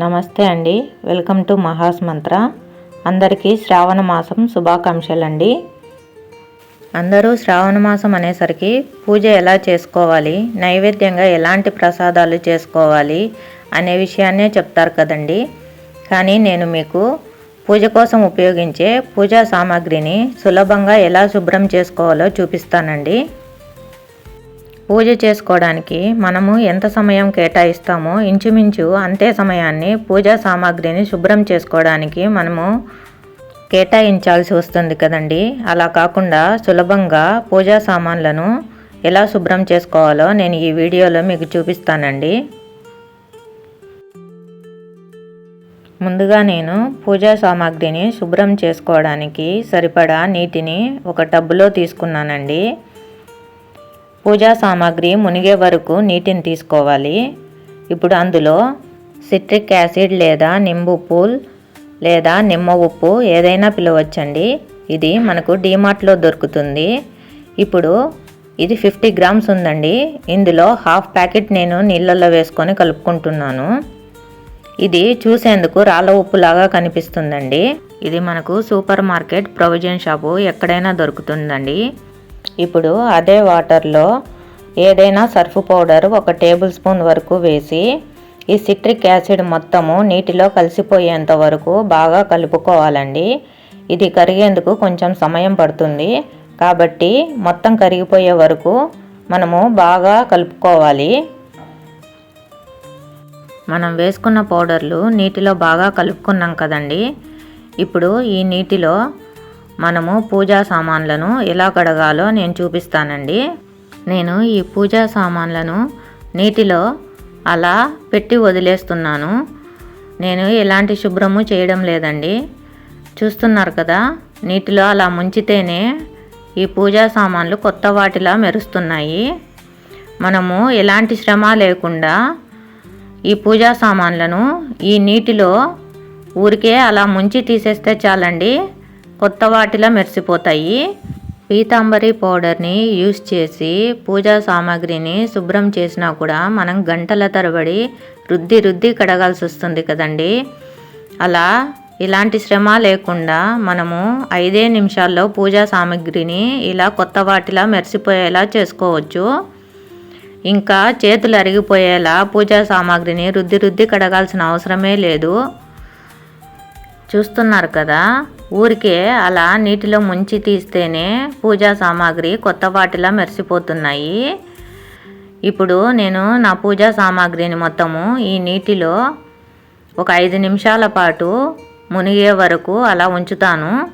నమస్తే అండి. Welcome to Maha's మంత్ర. అందరికీ శ్రావణ మాసం శుభాకాంక్షలు అండి అందరూ శ్రావణ మాసం అనేసరికి పూజ ఎలా చేసుకోవాలి నైవేద్యంగా ఎలాంటి ప్రసాదాలు చేసుకోవాలి అనే విషయాన్నే చెప్తారు కదండి. కానీ నేను మీకు పూజ కోసం ఉపయోగించే పూజా సామాగ్రిని సులభంగా ఎలా శుభ్రం చేసుకోవాలో చూపిస్తానండి. పూజ చేసుకోవడానికి మనము ఎంత సమయం కేటాయిస్తామో ఇంచుమించు అంతే సమయాన్ని పూజా సామాగ్రిని శుభ్రం చేసుకోవడానికి మనము కేటాయించాల్సి వస్తుంది కదండి. అలా కాకుండా సులభంగా పూజా సామాన్లను ఎలా శుభ్రం చేసుకోవాలో నేను ఈ వీడియోలో మీకు చూపిస్తానండి. ముందుగా నేను పూజా సామాగ్రిని శుభ్రం చేసుకోవడానికి సరిపడా నీటిని ఒక టబ్బులో తీసుకున్నానండి. పూజా సామాగ్రి మునిగే వరకు నీటిని తీసుకోవాలి. ఇప్పుడు అందులో సిట్రిక్ యాసిడ్ లేదా నింబు పూల్ లేదా నిమ్మ ఉప్పు ఏదైనా పిలవచ్చండి. ఇది మనకు డీమార్ట్లో దొరుకుతుంది. ఇప్పుడు ఇది ఫిఫ్టీ గ్రామ్స్ ఉందండి. ఇందులో హాఫ్ ప్యాకెట్ నేను నీళ్ళల్లో వేసుకొని కలుపుకుంటున్నాను. ఇది చూసేందుకు రాళ్ళ ఉప్పులాగా కనిపిస్తుందండి. ఇది మనకు సూపర్ మార్కెట్ ప్రొవిజన్ షాపు ఎక్కడైనా దొరుకుతుందండి. ఇప్పుడు అదే వాటర్లో ఏదైనా సర్ఫ్ పౌడర్ ఒక టేబుల్ స్పూన్ వరకు వేసి ఈ సిట్రిక్ యాసిడ్ మొత్తము నీటిలో కలిసిపోయేంత వరకు బాగా కలుపుకోవాలండి. ఇది కరిగేందుకు కొంచెం సమయం పడుతుంది. కాబట్టి మొత్తం కరిగిపోయే వరకు మనము బాగా కలుపుకోవాలి. మనం వేసుకున్న పౌడర్లు నీటిలో బాగా కలుపుకున్నాం కదండి. ఇప్పుడు ఈ నీటిలో మనము పూజా సామాన్లను ఎలా కడగాలో నేను చూపిస్తానండి. నేను ఈ పూజా సామాన్లను నీటిలో అలా పెట్టి వదిలేస్తున్నాను. నేను ఎలాంటి శుభ్రము చేయడం లేదండి. చూస్తున్నారు కదా నీటిలో అలా ముంచితేనే ఈ పూజా సామాన్లు కొత్త వాటిలా మెరుస్తున్నాయి. మనము ఎలాంటి శ్రమ లేకుండా ఈ పూజా సామాన్లను ఈ నీటిలో ఊరికే అలా ముంచి తీసేస్తే చాలండి. కొత్త వాటిలా మెరిసిపోతాయి. పీతాంబరి పౌడర్ని యూస్ చేసి పూజా సామాగ్రిని శుభ్రం చేసినా కూడా మనం గంటల తరబడి రుద్ది రుద్ది కడగాల్సి వస్తుంది కదండి. అలా ఇలాంటి శ్రమ లేకుండా మనము ఐదే నిమిషాల్లో పూజా సామాగ్రిని ఇలా కొత్త వాటిలా మెరిసిపోయేలా చేసుకోవచ్చు. ఇంకా చేతులు అరిగిపోయేలా పూజా సామాగ్రిని రుద్ది రుద్ది కడగాల్సిన అవసరమే లేదు. చూస్తున్నారు కదా? ఊరికే అలా నీటిలో ముంచి తీస్తేనే పూజా సామాగ్రి కొత్త వాటిలా మెరిసిపోతున్నాయి. ఇప్పుడు నేను నా పూజా సామాగ్రిని మొత్తము ఈ నీటిలో ఒక ఐదు నిమిషాల పాటు మునిగే వరకు అలా ఉంచుతాను.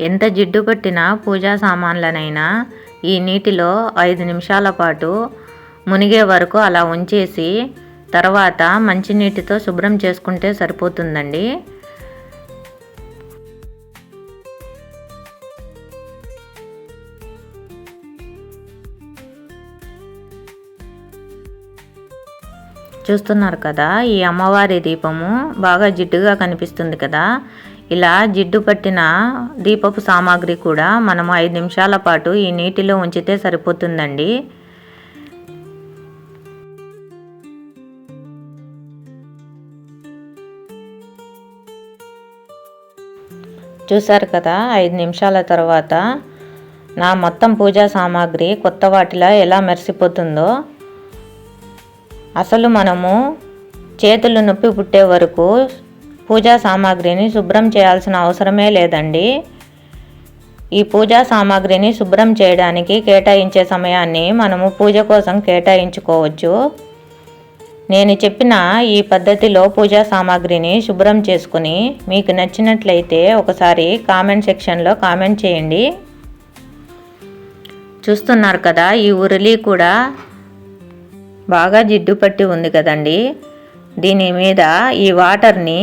ఎంత జిడ్డు పట్టిన పూజా సామాన్లనైనా ఈ నీటిలో ఐదు నిమిషాల పాటు మునిగే వరకు అలా ఉంచేసి తర్వాత మంచినీటితో శుభ్రం చేసుకుంటే సరిపోతుందండి. చూస్తున్నారు కదా ఈ అమ్మవారి దీపము బాగా జిడ్డుగా కనిపిస్తుంది కదా. ఇలా జిడ్డు పట్టిన దీపపు సామాగ్రి కూడా మనము ఐదు నిమిషాల పాటు ఈ నీటిలో ఉంచితే సరిపోతుందండి. చూసారు కదా ఐదు నిమిషాల తర్వాత నా మొత్తం పూజా సామాగ్రి కొత్త వాటిలా ఎలా మెరిసిపోతుందో. అసలు మనము చేతులు నొప్పి పుట్టే వరకు పూజా సామాగ్రిని శుభ్రం చేయాల్సిన అవసరమే లేదండి. ఈ పూజా సామాగ్రిని శుభ్రం చేయడానికి కేటాయించే సమయాన్ని మనము పూజ కోసం కేటాయించుకోవచ్చు. నేను చెప్పిన ఈ పద్ధతిలో పూజా సామాగ్రిని శుభ్రం చేసుకుని మీకు నచ్చినట్లయితే ఒకసారి కామెంట్ సెక్షన్లో కామెంట్ చేయండి. చూస్తున్నారు కదా ఈ ఉరులి కూడా బాగా జిడ్డు పట్టి ఉంది కదండి. దీని మీద ఈ వాటర్ని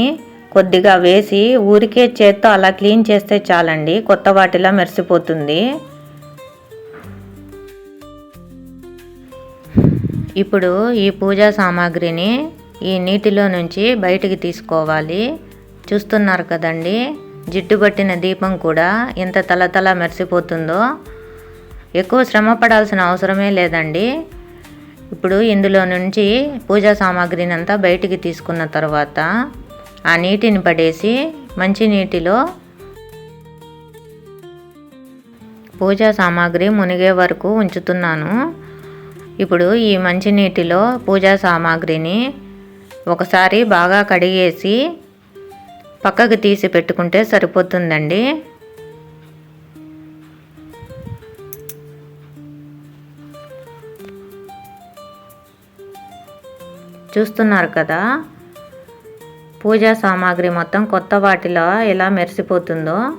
కొద్దిగా వేసి ఊరికే చేత్తో అలా క్లీన్ చేస్తే చాలండి కొత్త వాటిలా మెరిసిపోతుంది. ఇప్పుడు ఈ పూజా సామాగ్రిని ఈ నీటిలో నుంచి బయటికి తీసుకోవాలి. చూస్తున్నారు కదండి జిడ్డు పట్టిన దీపం కూడా ఎంత తలతల మెరిసిపోతుందో. ఎక్కువ శ్రమ పడాల్సిన అవసరమే లేదండి. ఇప్పుడు ఇందులో నుంచి పూజా సామాగ్రిని అంతా బయటికి తీసుకున్న తర్వాత ఆ నీటిని పడేసి మంచి నీటిలో పూజా సామాగ్రి మునిగే వరకు ఉంచుతున్నాను. ఇప్పుడు ఈ మంచినీటిలో పూజా సామాగ్రిని ఒకసారి బాగా కడిగేసి పక్కకు తీసి పెట్టుకుంటే సరిపోతుందండి. చూస్తున్నారు కదా? పూజా సామాగ్రి మొత్తం కొత్త వాటిలో ఎలా మెరిసిపోతుందో.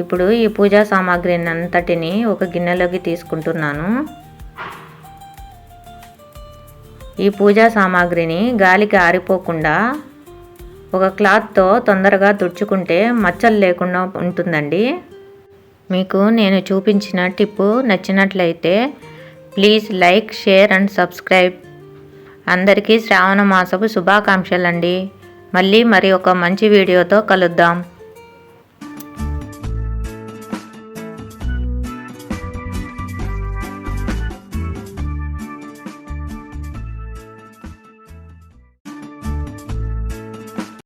ఇప్పుడు ఈ పూజా సామాగ్రిని అంతటిని ఒక గిన్నెలోకి తీసుకుంటున్నాను. ఈ పూజా సామాగ్రిని గాలికి ఆరిపోకుండా ఒక క్లాత్తో తొందరగా తుడుచుకుంటే మచ్చలు లేకుండా ఉంటుందండి. మీకు నేను చూపించిన టిప్పు నచ్చినట్లయితే please like share and subscribe. అందరికీ శ్రావణ మాసపు శుభాకాంక్షలండి. మళ్ళీ మరి ఒక మంచి వీడియోతో కలుద్దాం.